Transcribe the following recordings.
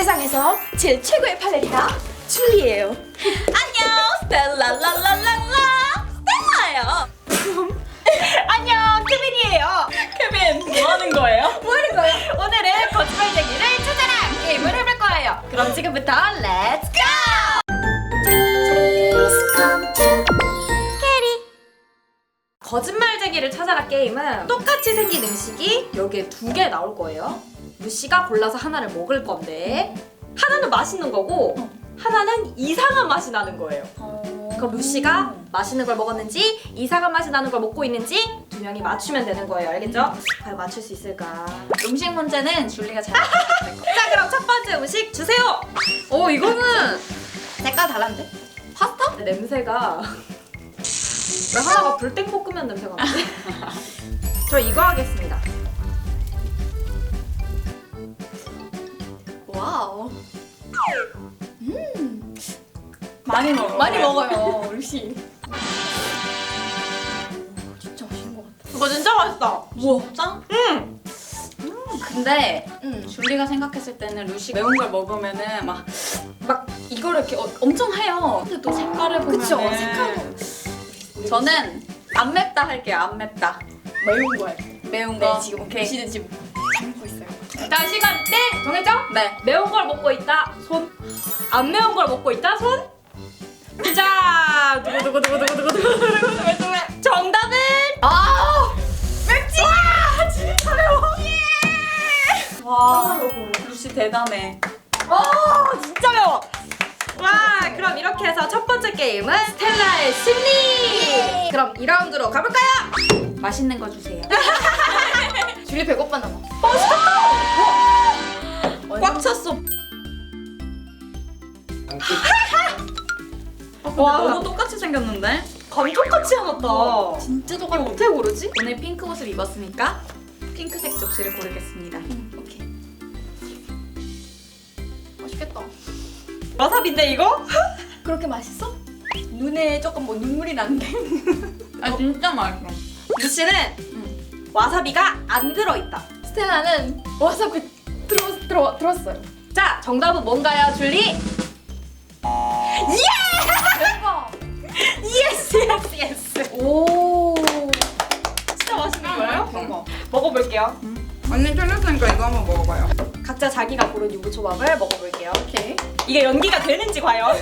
세상에서 제일 최고의 발레리나 줄리예요. 안녕, 스텔라 라라라라 스텔라예요. 안녕, 케빈이에요. 케빈 뭐 하는 거예요? 뭐 하는 거예요? 오늘은 거짓말쟁이를 찾아라 게임을 해볼 거예요. 그럼 지금부터 렛츠 고! 거짓말쟁이를 찾아라 게임은 똑같이 생긴 음식이 여기에 두 개 나올 거예요. 루시가 골라서 하나를 먹을 건데 하나는 맛있는 거고 하나는 이상한 맛이 나는 거예요. 그럼 루시가 맛있는 걸 먹었는지 이상한 맛이 나는 걸 먹고 있는지 두 명이 맞추면 되는 거예요. 알겠죠? 과연 맞출 수 있을까? 음식 문제는 줄리가 잘. 자 그럼 첫 번째 음식 주세요. 어 이거는 색깔 다른데? 파스타? 냄새가 왜 하나가 불땡볶음면 냄새가 나지? 저 이거 하겠습니다. 와우. 음. 많이 먹어. 많이 먹어요, 루시. 진짜 맛있는 것 같아. 이거 진짜 맛있다. 우와. 짱? 음. 근데 음. 줄리가 생각했을 때는 루시 매운 걸 먹으면은 막, 막 이거를 이렇게 어- 엄청 해요. 근데 또 색깔을 보면 그쵸, 색깔. 저는 안 맵다 할게요. 안 맵다. 매운 거예요. 매운 거. 네, 지금 오케이. 루시는 지금 참고 일단 시간 땡 정했죠? 네. 매운 걸 먹고 있다 손. 안 매운 걸 먹고 있다 손. 자 두구 두구 두구 두구 두구 두구 두구 두구 두구 정답은 아 맵지. 와 진짜 매워. 예. 와. 루시 대단해. 와 진짜 매워. 와 그럼 이렇게 해서 첫 번째 게임은 스텔라의 승리. 그럼 2라운드로 가볼까요? 맛있는 거 주세요. 줄리 배고팠나 봐. 꽉 찼어. 와 와. 너무 똑같이 생겼는데? 감쪽같이 해놨다. 진짜 이거 어떻게 고르지? 오늘 핑크 옷을 입었으니까 핑크색 접시를 고르겠습니다. 오케이. 맛있겠다. 와사비인데 이거? 그렇게 맛있어? 눈에 조금 뭐 눈물이 나는데. 아 진짜 맛있어. 루시는 와사비가 안 들어있다. 스텔라는 와사비 들어 들어 들었어요. 자, 정답은 뭔가요, 줄리? 예! 대박. 예스 예스 예스. 오. 진짜 맛있는 거예요? 대박. 먹어볼게요. 언니 틀렸으니까 이거 한번 먹어봐요. 각자 자기가 고른 유부초밥을 먹어볼게요. 오케이. 이게 연기가 되는지 과연?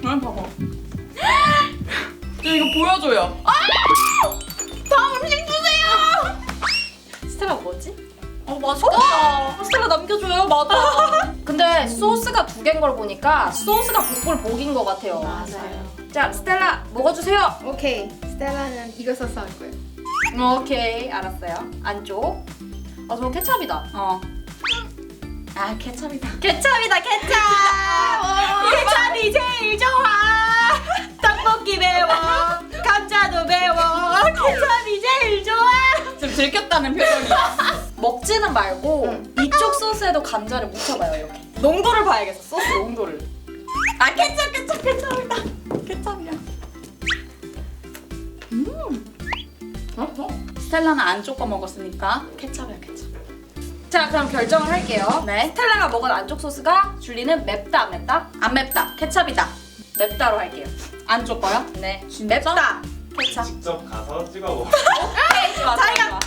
그럼 봐봐. 저 이거 보여줘요. 다음 음식 주세요. 스텔라 뭐지? 어 맛있겠다. 스텔라 남겨줘요. 맞아. 근데 소스가 두 개인 걸 보니까 소스가 복불 복인 것 같아요. 맞아요. 자, 스텔라 먹어주세요. 오케이. 스텔라는 이거 소스 할 거예요. 오케이, 알았어요. 안쪽. 아, 저건 케찹이다. 어. 아 케찹이다. 케찹이다, 케찹. 케찹이 제일 좋아. 떡볶이 매워. 감자도 매워. 케찹이 제일 좋아. 지금 들켰다는 표정이야. 먹지는 말고 이쪽 소스에도 감자를 묻혀봐요 이렇게 농도를 봐야겠어 소스 농도를 아 케찹 케찹 케찹이다. 케찹이야. 어? 스텔라는 안쪽 거 먹었으니까 케찹이야 케찹. 자 그럼 결정을 할게요 네. 스텔라가 먹은 안쪽 소스가 줄리는 맵다 안 맵다? 안 맵다. 케찹이다. 맵다로 할게요 안쪽 거요? 네 진짜? 맵다 케찹 직접 가서 찍어 먹어. 좋아, 자기가- 좋아.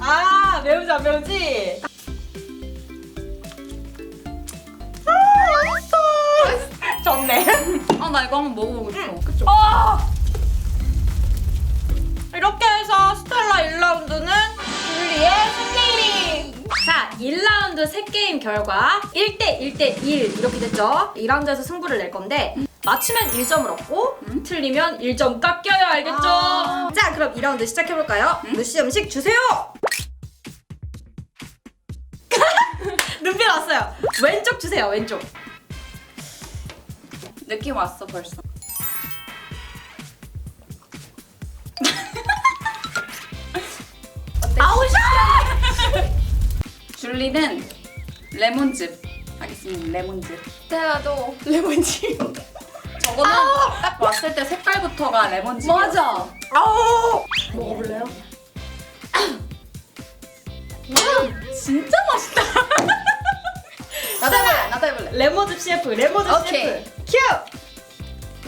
아 매우지 안 매우지? 아 맛있어 좋네 아, 나 이거 한번 먹어보고 싶어. 그쵸? 어! 이렇게 해서 스텔라 1라운드는 줄리의 승리! 자, 1라운드 3게임 결과 1대 1대 1 이렇게 됐죠? 2라운드에서 승부를 낼 건데 맞추면 1점을 얻고 틀리면 1점 깎여요, 알겠죠? 아. 자, 그럼 2라운드 시작해볼까요? 루시 음식 주세요! 눈빛 왔어요. 왼쪽 주세요, 왼쪽. 느낌 왔어, 벌써. 아우샤! 줄리는 레몬즙 하겠습니다. 레몬즙. 스텔라도 레몬즙. 저거는 딱 왔을 때 색깔부터가 레몬즙. 맞아. 아우! 먹어볼래요? 진짜 맛있다. 레모즙 CF, 레모즙 오케이. CF.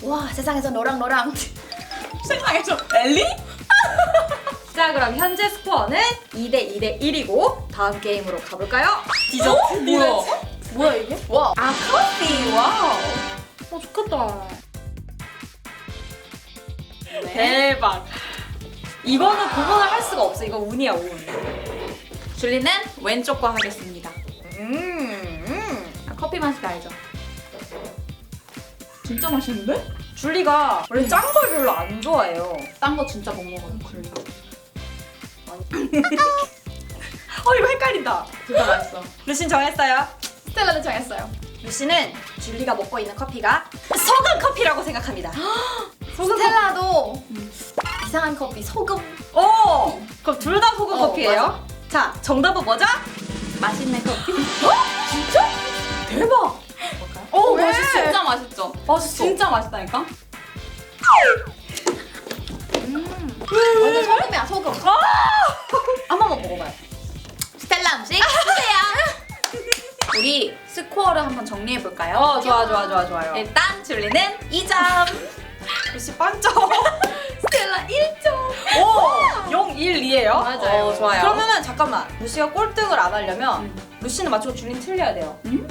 큐! 와 세상에서 너랑 너랑 세상에서 엘리? 자, 그럼 현재 스코어는 2대 2대 1이고 다음 게임으로 가볼까요? 디저트? 뭐야? 뭐야 이게? 이거는 구분을 할 수가 없어. 이거 운이야, 운. 줄리는 왼쪽 거 하겠습니다. 음, 음. 아, 커피 맛이 알죠? 진짜 맛있는데? 줄리가 원래 짠 걸 별로 안 좋아해요. 딴 거 진짜 못 먹어요. 줄리. 어, 이거 헷갈린다. 진짜 맛있어. 루신 정했어요. 스텔라도 정했어요. 루시는 줄리가 먹고 있는 커피가 소금 커피라고 생각합니다. 소금 스텔라도 이상한 커피 소금. 오! 그럼 둘 다 소금 어, 커피예요? 자, 정답은 뭐죠? 맛있는 커피. 진짜? 대박! 오 왜? 맛있어. 진짜 맛있죠? 맛있어. 진짜 맛있다니까? 완전 소금이야 소금. 한 번만 먹어봐요. 스텔라 음식 주세요. 우리 스코어를 한번 정리해 볼까요? 어, 좋아, 좋아, 좋아, 좋아요. 일단 줄리는 2점. 루시 빵점. 스텔라 1점. 오! 0, 1, 2예요? 맞아요. 어, 좋아요. 그러면은 잠깐만. 루시가 꼴등을 안 하려면 음. 루시는 맞추고 줄리는 틀려야 돼요. 음.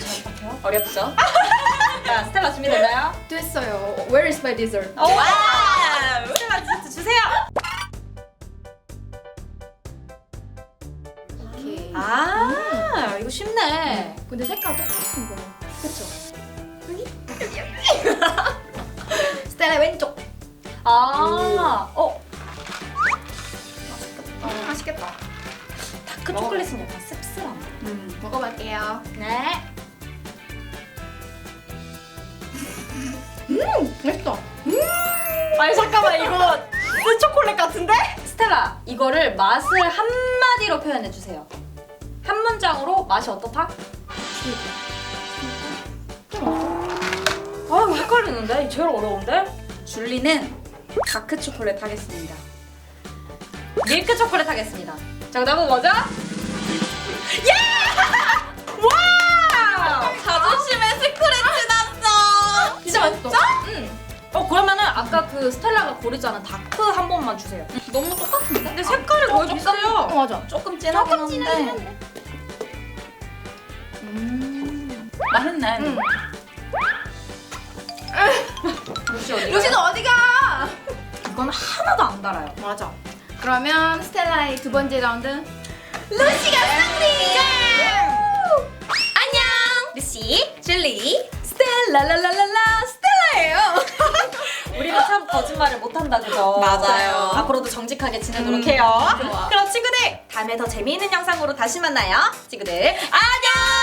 잘 부탁해요. 어렵죠? 자, 스텔라 준비됐나요? 됐어요. Where is my dessert? 오! 스텔라 디저트 주세요! 오케이. 아, 이거 쉽네. 근데 색깔 똑같은 거. 그쵸? 스텔라 왼쪽. 아, 어, 어, 맛있겠다. 다크 초콜릿은 약간 씁쓸한데. 음. 먹어볼게요. 네. 맛있다. 아니 잠깐만 이거 쓴 초콜릿 같은데? 스텔라 이거를 맛을 한 마디로 표현해 주세요. 한 문장으로 맛이 어떻다? 아 헷갈리는데? 제일 어려운데? 줄리는 다크 초콜릿 하겠습니다. 밀크 초콜릿 하겠습니다. 정답은 뭐죠? 예! 와! 자존심에 스크래치 났어. 진짜 맛있어. 응. 어 그러면은 아까 그 스텔라가 고르지 않은 다크 한 번만 주세요. 너무 똑같은데? 근데 색깔이 거의 어, 비슷해요. 맞아. 조금 진하긴 조금 진하긴 한데. 한데. 음. 맛있네. 응. 루시 어디? 루시는 어디가? 이건 하나도 안 달아요. 맞아. 그러면 스텔라의 두 번째 라운드 루시가 승리! 안녕, 루시, 줄리. 스텔라 라라라라 스텔라예요. 우리는 참 거짓말을 못한다 그죠? 맞아요. 앞으로도 정직하게 지내도록 음, 해요. 좋아. 그럼 친구들 다음에 더 재미있는 영상으로 다시 만나요. 친구들 안녕.